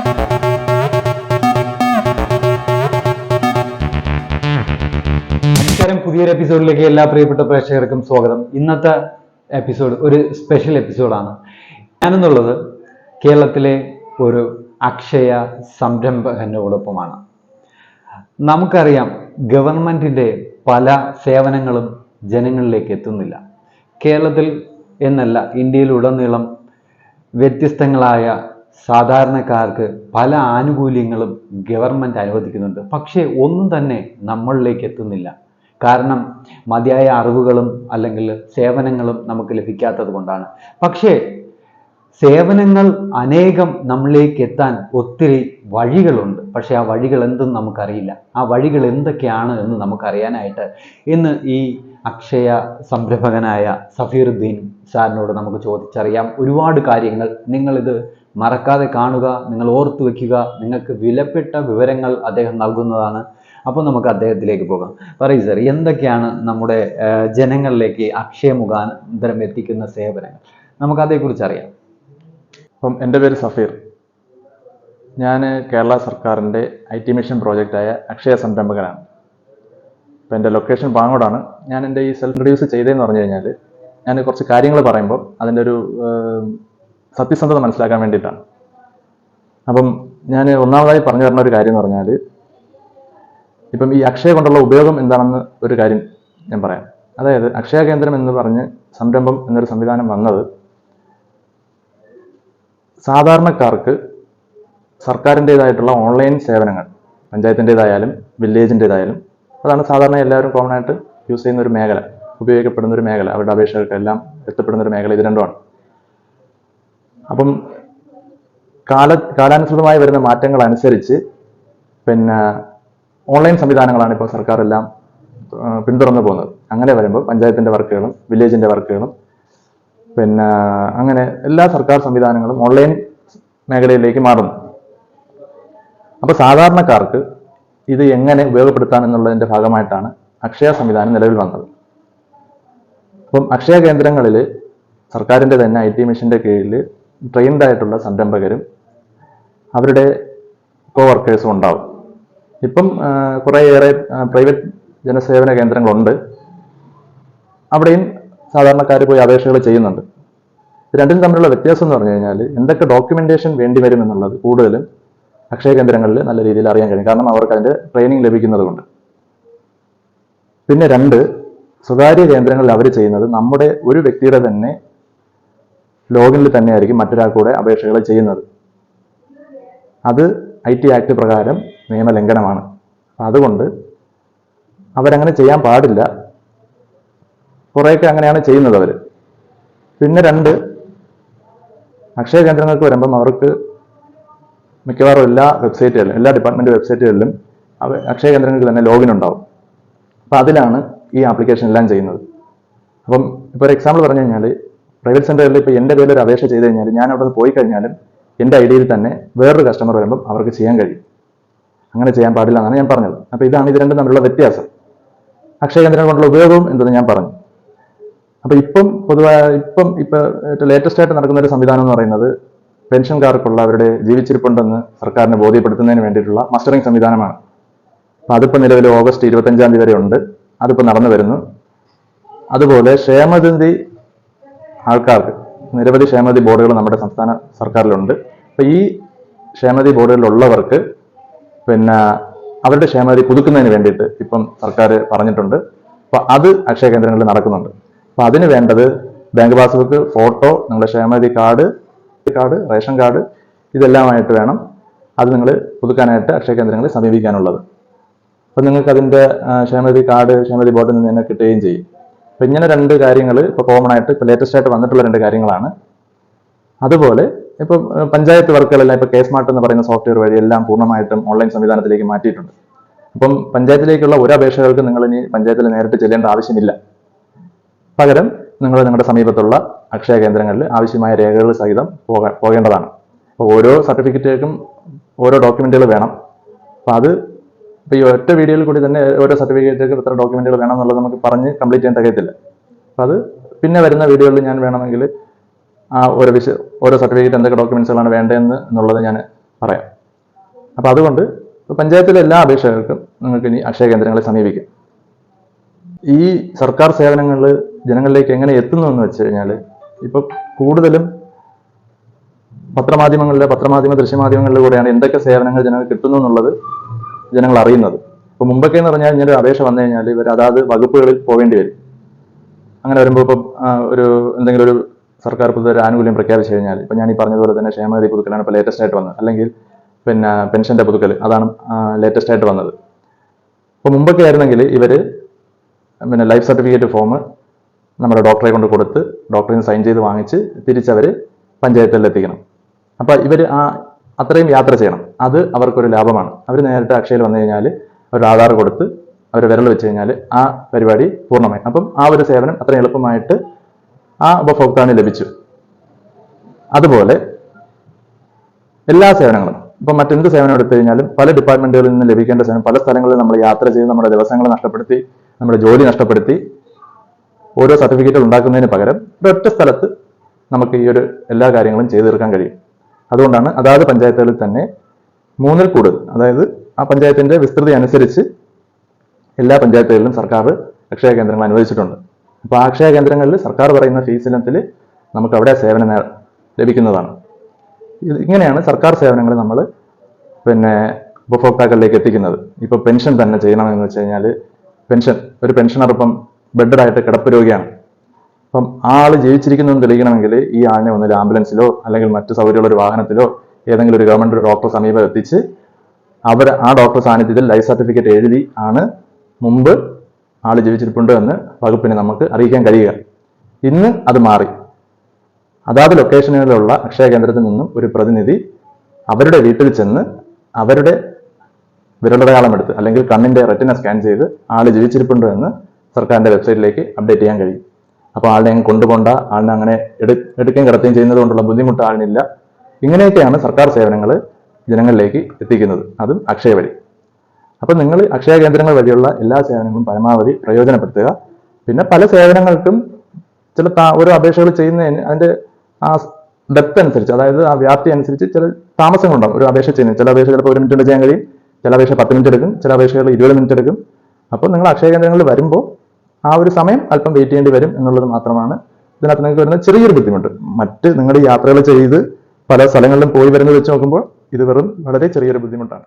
നമസ്കാരം. പുതിയൊരു എപ്പിസോഡിലേക്ക് എല്ലാ പ്രിയപ്പെട്ട പ്രേക്ഷകർക്കും സ്വാഗതം. ഇന്നത്തെ എപ്പിസോഡ് ഒരു സ്പെഷ്യൽ എപ്പിസോഡാണ് ഞാനെന്നുള്ളത് കേരളത്തിലെ ഒരു അക്ഷയ സംരംഭകനോടൊപ്പമാണ്. നമുക്കറിയാം ഗവൺമെന്റിന്റെ പല സേവനങ്ങളും ജനങ്ങളിലേക്ക് എത്തുന്നില്ല. കേരളത്തിൽ എന്നല്ല ഇന്ത്യയിലുടനീളം വ്യത്യസ്തങ്ങളായ സാധാരണക്കാർക്ക് പല ആനുകൂല്യങ്ങളും ഗവൺമെന്റ് അനുവദിക്കുന്നുണ്ട്. പക്ഷേ ഒന്നും തന്നെ നമ്മളിലേക്ക് എത്തുന്നില്ല. കാരണം മതിയായ അറിവുകളും അല്ലെങ്കിൽ സേവനങ്ങളും നമുക്ക് ലഭിക്കാത്തത് കൊണ്ടാണ്. പക്ഷേ സേവനങ്ങൾ അനേകം നമ്മളിലേക്ക് എത്താൻ ഒത്തിരി വഴികളുണ്ട്. പക്ഷേ ആ വഴികൾ എന്തെന്ന് നമുക്കറിയില്ല. ആ വഴികൾ എന്തൊക്കെയാണ് എന്ന് നമുക്കറിയാനായിട്ട് ഇന്ന് ഈ അക്ഷയ സംരംഭകനായ സഫീറുദ്ദീൻ സാറിനോട് നമുക്ക് ചോദിച്ചറിയാം. ഒരുപാട് കാര്യങ്ങൾ നിങ്ങളിത് മറക്കാതെ കാണുക നിങ്ങൾ ഓർത്തു വെക്കുക നിങ്ങൾക്ക് വിലപ്പെട്ട വിവരങ്ങൾ അദ്ദേഹം നൽകുന്നതാണ്. അപ്പോൾ നമുക്ക് അദ്ദേഹത്തിലേക്ക് പോകാം. പറയൂ സർ എന്തൊക്കെയാണ് നമ്മുടെ ജനങ്ങളിലേക്ക് അക്ഷയ മുഖാന്തരം എത്തിക്കുന്ന സേവനങ്ങൾ? നമുക്ക് അതേക്കുറിച്ച് അറിയാം. അപ്പം എന്റെ പേര് സഫീർ. ഞാൻ കേരള സർക്കാരിന്റെ ഐ ടി മിഷൻ പ്രോജക്റ്റായ അക്ഷയ സംരംഭകനാണ്. അപ്പം എന്റെ ലൊക്കേഷൻ പാങ്ങോടാണ്. ഞാൻ എന്റെ ഈ സെൽഫ് ഇൻട്രൊഡ്യൂസ് ചെയ്തതെന്ന് പറഞ്ഞു കഴിഞ്ഞാൽ ഞാൻ കുറച്ച് കാര്യങ്ങൾ പറയുമ്പോൾ അതിന്റെ ഒരു സത്യസന്ധത മനസ്സിലാക്കാൻ വേണ്ടിയിട്ടാണ്. അപ്പം ഞാൻ ഒന്നാമതായി പറഞ്ഞു തരുന്ന ഒരു കാര്യം എന്ന് പറഞ്ഞാൽ ഇപ്പം ഈ അക്ഷയ കൊണ്ടുള്ള ഉപയോഗം എന്താണെന്ന് ഒരു കാര്യം ഞാൻ പറയാം. അതായത് അക്ഷയ കേന്ദ്രം എന്ന് പറഞ്ഞ് സംരംഭം എന്നൊരു സംവിധാനം വന്നത് സാധാരണക്കാർക്ക് സർക്കാരിന്റെതായിട്ടുള്ള ഓൺലൈൻ സേവനങ്ങൾ പഞ്ചായത്തിന്റെതായാലും വില്ലേജിന്റെതായാലും അതാണ് സാധാരണ എല്ലാവരും കോമൺ ആയിട്ട് യൂസ് ചെയ്യുന്ന ഒരു മേഖല ഉപയോഗിക്കപ്പെടുന്ന ഒരു മേഖല അവരുടെ അപേക്ഷകൾക്കെല്ലാം എത്തപ്പെടുന്ന ഒരു മേഖല ഇത് രണ്ടുമാണ്. അപ്പം കാല കാലാനുസൃതമായി വരുന്ന മാറ്റങ്ങൾ അനുസരിച്ച് പിന്നെ ഓൺലൈൻ സംവിധാനങ്ങളാണ് ഇപ്പോൾ സർക്കാർ എല്ലാം പിന്തുടർന്നു പോകുന്നത്. അങ്ങനെ വരുമ്പോൾ പഞ്ചായത്തിന്റെ വർക്കുകളും വില്ലേജിന്റെ വർക്കുകളും പിന്നെ അങ്ങനെ എല്ലാ സർക്കാർ സംവിധാനങ്ങളും ഓൺലൈൻ മേഖലയിലേക്ക് മാറുന്നു. അപ്പോൾ സാധാരണക്കാർക്ക് ഇത് എങ്ങനെ ഉപയോഗപ്പെടുത്താം എന്നുള്ളതിന്റെ ഭാഗമായിട്ടാണ് അക്ഷയ സംവിധാനം നിലവിൽ വന്നത്. അപ്പം അക്ഷയ കേന്ദ്രങ്ങളിൽ സർക്കാരിന്റെ തന്നെ ഐ ടി മിഷന്റെ കീഴിൽ ട്രെയിൻഡ് ആയിട്ടുള്ള സംരംഭകരും അവരുടെ കോ വർക്കേഴ്സും ഉണ്ടാവും. ഇപ്പം കുറേയേറെ പ്രൈവറ്റ് ജനസേവന കേന്ദ്രങ്ങളുണ്ട്. അവിടെയും സാധാരണക്കാർ പോയി അപേക്ഷകൾ ചെയ്യുന്നുണ്ട്. രണ്ടിനും തമ്മിലുള്ള വ്യത്യാസം എന്ന് പറഞ്ഞു കഴിഞ്ഞാൽ എന്തൊക്കെ ഡോക്യുമെന്റേഷൻ വേണ്ടി വരും എന്നുള്ളത് കൂടുതലും അക്ഷയ കേന്ദ്രങ്ങളിൽ നല്ല രീതിയിൽ അറിയാൻ കഴിയും. കാരണം അവർക്ക് അതിന്റെ ട്രെയിനിങ് ലഭിക്കുന്നത് കൊണ്ട് പിന്നെ രണ്ട് സ്വകാര്യ കേന്ദ്രങ്ങളിൽ അവർ ചെയ്യുന്നത് നമ്മുടെ ഒരു വ്യക്തിയുടെ തന്നെ ലോഗിനിൽ തന്നെയായിരിക്കും മറ്റൊരാൾ കൂടെ അപേക്ഷകൾ ചെയ്യുന്നത്. അത് ഐ ടി ആക്ട് പ്രകാരം നിയമലംഘനമാണ്. അതുകൊണ്ട് അവരങ്ങനെ ചെയ്യാൻ പാടില്ല. കുറേയൊക്കെ അങ്ങനെയാണ് ചെയ്യുന്നത് അവർ പിന്നെ രണ്ട് അക്ഷയ കേന്ദ്രങ്ങൾക്ക് വരുമ്പം അവർക്ക് മിക്കവാറും എല്ലാ വെബ്സൈറ്റുകളിലും എല്ലാ ഡിപ്പാർട്ട്മെന്റ് വെബ്സൈറ്റുകളിലും അക്ഷയ കേന്ദ്രങ്ങൾക്ക് തന്നെ ലോഗിൻ ഉണ്ടാവും. അപ്പം അതിലാണ് ഈ ആപ്ലിക്കേഷൻ എല്ലാം ചെയ്യുന്നത്. അപ്പം ഇപ്പോൾ ഒരു എക്സാമ്പിൾ പറഞ്ഞു കഴിഞ്ഞാൽ പ്രൈവറ്റ് സെന്ററിൽ ഇപ്പോൾ എന്റെ പേരിൽ ഒരു അപേക്ഷ ചെയ്ത് കഴിഞ്ഞാൽ ഞാൻ അവിടെ പോയി കഴിഞ്ഞാലും എന്റെ ഐ ഡിയിൽ തന്നെ വേറൊരു കസ്റ്റമർ വരുമ്പം അവർക്ക് ചെയ്യാൻ കഴിയും. അങ്ങനെ ചെയ്യാൻ പാടില്ല എന്നാണ് ഞാൻ പറഞ്ഞത്. അപ്പോൾ ഇതാണ് ഇത് രണ്ടും തമ്മിലുള്ള വ്യത്യാസം. അക്ഷയ കേന്ദ്രങ്ങൾ കൊണ്ടുള്ള ഉപയോഗവും എന്തെന്ന് ഞാൻ പറഞ്ഞു. അപ്പോൾ ഇപ്പം പൊതുവായ ഇപ്പം ഇപ്പൊ ലേറ്റസ്റ്റ് ആയിട്ട് നടക്കുന്ന ഒരു സംവിധാനം എന്ന് പറയുന്നത് പെൻഷൻകാർക്കുള്ള അവരുടെ ജീവിച്ചിരിപ്പുണ്ടെന്ന് സർക്കാരിനെ ബോധ്യപ്പെടുത്തുന്നതിന് വേണ്ടിയിട്ടുള്ള മസ്റ്ററിംഗ് സംവിധാനമാണ്. അപ്പോൾ അതിപ്പോൾ നിലവിൽ ഓഗസ്റ്റ് ഇരുപത്തഞ്ചാം തീയതി വരെ ഉണ്ട്. അതിപ്പോൾ നടന്നു വരുന്നു. അതുപോലെ ക്ഷേമനിധി ആൾക്കാർക്ക് നിരവധി ക്ഷേമനിധി ബോർഡുകൾ നമ്മുടെ സംസ്ഥാന സർക്കാരിലുണ്ട്. അപ്പൊ ഈ ക്ഷേമനിധി ബോർഡുകളിലുള്ളവർക്ക് പിന്നെ അവരുടെ ക്ഷേമനിധി പുതുക്കുന്നതിന് വേണ്ടിയിട്ട് ഇപ്പം സർക്കാർ പറഞ്ഞിട്ടുണ്ട്. അപ്പൊ അത് അക്ഷയ കേന്ദ്രങ്ങളിൽ നടക്കുന്നുണ്ട്. അപ്പൊ അതിന് വേണ്ടത് ബാങ്ക് പാസ്ബുക്ക് ഫോട്ടോ നിങ്ങളുടെ ക്ഷേമനിധി കാർഡ് കാർഡ് റേഷൻ കാർഡ് ഇതെല്ലാമായിട്ട് വേണം. അത് നിങ്ങൾ പുതുക്കാനായിട്ട് അക്ഷയ കേന്ദ്രങ്ങളെ സമീപിക്കാനുള്ളത്. അപ്പൊ നിങ്ങൾക്ക് അതിന്റെ ആ, ക്ഷേമനിധി കാർഡ് ക്ഷേമനിധി ബോർഡിൽ നിന്ന് തന്നെ കിട്ടുകയും ചെയ്യും. അപ്പൊ ഇങ്ങനെ രണ്ട് കാര്യങ്ങൾ ഇപ്പോൾ കോമൺ ആയിട്ട് ഇപ്പോൾ ലേറ്റസ്റ്റ് ആയിട്ട് വന്നിട്ടുള്ള രണ്ട് കാര്യങ്ങളാണ്. അതുപോലെ ഇപ്പം പഞ്ചായത്ത് വർക്കുകളെല്ലാം ഇപ്പോൾ കേസ് മാർട്ട് എന്ന് പറയുന്ന സോഫ്റ്റ്വെയർ വഴി എല്ലാം പൂർണമായിട്ടും ഓൺലൈൻ സംവിധാനത്തിലേക്ക് മാറ്റിയിട്ടുണ്ട്. അപ്പം പഞ്ചായത്തിലേക്കുള്ള ഒരു അപേക്ഷകൾക്ക് നിങ്ങൾ ഇനി പഞ്ചായത്തിൽ നേരിട്ട് ചെല്ലേണ്ട ആവശ്യമില്ല. പകരം നിങ്ങൾ നിങ്ങളുടെ സമീപത്തുള്ള അക്ഷയ കേന്ദ്രങ്ങളിൽ ആവശ്യമായ രേഖകൾ സഹിതം പോക പോകേണ്ടതാണ്. അപ്പോൾ ഓരോ സർട്ടിഫിക്കറ്റേക്കും ഓരോ ഡോക്യുമെന്റുകൾ വേണം. അപ്പോൾ അത് ഇപ്പോൾ ഈ ഒറ്റ വീഡിയോയിൽ കൂടി തന്നെ ഓരോ സർട്ടിഫിക്കറ്റിലേക്ക് എത്ര ഡോക്യുമെന്റുകൾ വേണം എന്നുള്ളത് നമുക്ക് പറഞ്ഞ് കംപ്ലീറ്റ് ചെയ്യാൻ തികയത്തില്ല. അപ്പോൾ അത് പിന്നെ വരുന്ന വീഡിയോയിൽ ഞാൻ വേണമെങ്കിൽ ആ ഓരോ വിശ ഓരോ സർട്ടിഫിക്കറ്റ് എന്തൊക്കെ ഡോക്യുമെന്റ്സുകളാണ് വേണ്ടതെന്ന് എന്നുള്ളത് ഞാൻ പറയാം. അപ്പോൾ അതുകൊണ്ട് പഞ്ചായത്തിലെ എല്ലാ അപേക്ഷകർക്കും നിങ്ങൾക്ക് ഇനി അക്ഷയ കേന്ദ്രങ്ങളെ സമീപിക്കാം. ഈ സർക്കാർ സേവനങ്ങൾ ജനങ്ങളിലേക്ക് എങ്ങനെ എത്തുന്നു എന്ന് വെച്ച് കഴിഞ്ഞാൽ ഇപ്പൊ കൂടുതലും പത്രമാധ്യമങ്ങളിലെ പത്രമാധ്യമ ദൃശ്യമാധ്യമങ്ങളിലൂടെയാണ് എന്തൊക്കെ സേവനങ്ങൾ ജനങ്ങൾക്ക് കിട്ടുന്നു എന്നുള്ളത് ജനങ്ങൾ അറിയുന്നത്. ഇപ്പൊ മുമ്പൊക്കെ എന്ന് പറഞ്ഞാൽ ഇങ്ങനെ ഒരു അപേക്ഷ വന്നു കഴിഞ്ഞാൽ ഇവർ അതാത് വകുപ്പുകളിൽ പോകേണ്ടി വരും. അങ്ങനെ വരുമ്പോൾ ഇപ്പം ഒരു എന്തെങ്കിലും ഒരു സർക്കാർ പുതിയ ഒരു ആനുകൂല്യം പ്രഖ്യാപിച്ചു കഴിഞ്ഞാൽ ഇപ്പം ഞാൻ ഈ പറഞ്ഞതുപോലെ തന്നെ ക്ഷേമനിധി പുതുക്കലാണ് ഇപ്പോൾ ലേറ്റസ്റ്റ് ആയിട്ട് വന്നത്. അല്ലെങ്കിൽ പിന്നെ പെൻഷന്റെ പുതുക്കൽ അതാണ് ലേറ്റസ്റ്റ് ആയിട്ട് വന്നത്. അപ്പോൾ മുമ്പൊക്കെ ആയിരുന്നെങ്കിൽ ഇവർ പിന്നെ ലൈഫ് സർട്ടിഫിക്കറ്റ് ഫോം നമ്മുടെ ഡോക്ടറെ കൊണ്ട് കൊടുത്ത് ഡോക്ടറിന് സൈൻ ചെയ്ത് വാങ്ങിച്ച് തിരിച്ചവർ പഞ്ചായത്തിൽ എത്തിക്കണം. അപ്പോൾ ഇവർ ആ അത്രയും യാത്ര ചെയ്യണം. അത് അവർക്കൊരു ലാഭമാണ്. അവർ നേരിട്ട് അക്ഷയയിൽ വന്നു കഴിഞ്ഞാൽ ഒരു ആധാർ കൊടുത്ത് അവർ വിരൽ വെച്ച് കഴിഞ്ഞാൽ ആ പരിപാടി പൂർണമായി. അപ്പം ആ ഒരു സേവനം അത്ര എളുപ്പമായിട്ട് ആ ഉപഭോക്താവിന് ലഭിച്ചു. അതുപോലെ എല്ലാ സേവനങ്ങളും. ഇപ്പം മറ്റെന്ത് സേവനം എടുത്തു കഴിഞ്ഞാലും പല ഡിപ്പാർട്ട്മെന്റുകളിൽ നിന്ന് ലഭിക്കേണ്ട സേവനം പല സ്ഥലങ്ങളിൽ നമ്മൾ യാത്ര ചെയ്ത് നമ്മുടെ ദിവസങ്ങൾ നഷ്ടപ്പെടുത്തി നമ്മുടെ ജോലി നഷ്ടപ്പെടുത്തി ഓരോ സർട്ടിഫിക്കറ്റുകൾ ഉണ്ടാക്കുന്നതിന് പകരം ഒരൊറ്റ സ്ഥലത്ത് നമുക്ക് ഈ ഒരു എല്ലാ കാര്യങ്ങളും ചെയ്തു തീർക്കാൻ കഴിയും. അതുകൊണ്ടാണ് അതാത് പഞ്ചായത്തുകളിൽ തന്നെ മൂന്നിൽ കൂടുതൽ അതായത് ആ പഞ്ചായത്തിന്റെ വിസ്തൃതി അനുസരിച്ച് എല്ലാ പഞ്ചായത്തുകളിലും സർക്കാർ അക്ഷയ കേന്ദ്രങ്ങൾ അനുവദിച്ചിട്ടുണ്ട്. അപ്പോൾ ആ അക്ഷയ കേന്ദ്രങ്ങളിൽ സർക്കാർ പറയുന്ന ഫീസ് ഇനത്തിൽ നമുക്ക് അവിടെ സേവനം ലഭിക്കുന്നതാണ്. ഇങ്ങനെയാണ് സർക്കാർ സേവനങ്ങൾ നമ്മൾ പിന്നെ ഉപഭോക്താക്കളിലേക്ക് എത്തിക്കുന്നത്. ഇപ്പോൾ പെൻഷൻ തന്നെ ചെയ്യണമെന്ന് വെച്ച് കഴിഞ്ഞാൽ പെൻഷൻ ഒരു പെൻഷനർ ഇപ്പം ബെഡഡായിട്ട് കിടപ്പ് രോഗിയാണ്. അപ്പം ആ ആൾ ജീവിച്ചിരിക്കുന്നു എന്ന് തെളിയിക്കണമെങ്കിൽ ഈ ആളിനെ ഒന്നൊരു ആംബുലൻസിലോ അല്ലെങ്കിൽ മറ്റു സൗകര്യമുള്ള ഒരു വാഹനത്തിലോ ഏതെങ്കിലും ഒരു ഗവൺമെന്റ് ഡോക്ടർ സമീപം എത്തിച്ച് അവർ ആ ഡോക്ടർ സാന്നിധ്യത്തിൽ ലൈഫ് സർട്ടിഫിക്കറ്റ് എഴുതി ആണ് മുമ്പ് ആൾ ജീവിച്ചിരിപ്പുണ്ട് എന്ന് വകുപ്പിനെ നമുക്ക് അറിയിക്കാൻ കഴിയുക. ഇന്ന് അത് മാറി. അതാത് ലൊക്കേഷനുകളിലുള്ള അക്ഷയ കേന്ദ്രത്തിൽ നിന്നും ഒരു പ്രതിനിധി അവരുടെ വീട്ടിൽ ചെന്ന് അവരുടെ വിരലടയാളം എടുത്ത് അല്ലെങ്കിൽ കണ്ണിന്റെ റെറ്റിന സ്കാൻ ചെയ്ത് ആൾ ജീവിച്ചിരിപ്പുണ്ട് എന്ന് സർക്കാരിന്റെ വെബ്സൈറ്റിലേക്ക് അപ്ഡേറ്റ് ചെയ്യാൻ കഴിയും. അപ്പോൾ ആളിനെ കൊണ്ടുപോണ്ട ആളിനെ അങ്ങനെ എടു എടുക്കുകയും കിടത്തുകയും ചെയ്യുന്നത് കൊണ്ടുള്ള ബുദ്ധിമുട്ട് ആളിനില്ല. ഇങ്ങനെയൊക്കെയാണ് സർക്കാർ സേവനങ്ങൾ ജനങ്ങളിലേക്ക് എത്തിക്കുന്നത്. അതും അക്ഷയ വഴി. അപ്പം നിങ്ങൾ അക്ഷയ കേന്ദ്രങ്ങൾ വഴിയുള്ള എല്ലാ സേവനങ്ങളും പരമാവധി പ്രയോജനപ്പെടുത്തുക. പിന്നെ പല സേവനങ്ങൾക്കും ചില ഓരോ അപേക്ഷകൾ ചെയ്യുന്നതിന് അതിന്റെ ആ ഡെപ്ത് അനുസരിച്ച് അതായത് ആ വ്യാപ്തി അനുസരിച്ച് ചില താമസങ്ങളുണ്ടാകും ഒരു അപേക്ഷ ചെയ്യുന്നത് ചില അപേക്ഷ ചിലപ്പോൾ ഒരു മിനിറ്റ് ചെയ്യാൻ കഴിയും ചില അപേക്ഷ പത്ത് മിനിറ്റ് എടുക്കും ചില അപേക്ഷകൾ ഇരുപത് മിനിറ്റ് എടുക്കും. അപ്പോൾ നിങ്ങൾ അക്ഷയ കേന്ദ്രങ്ങളിൽ വരുമ്പോൾ ആ ഒരു സമയം അല്പം വെയിറ്റ് ചെയ്യേണ്ടി വരും എന്നുള്ളത് മാത്രമാണ് ഇതിനകത്ത് നിങ്ങൾക്ക് വരുന്ന ചെറിയൊരു ബുദ്ധിമുട്ട്. മറ്റ് നിങ്ങളുടെ യാത്രകൾ ചെയ്ത് പല സ്ഥലങ്ങളിലും പോയി വരുന്നത് വെച്ച് നോക്കുമ്പോൾ ഇത് വെറും വളരെ ചെറിയൊരു ബുദ്ധിമുട്ടാണ്.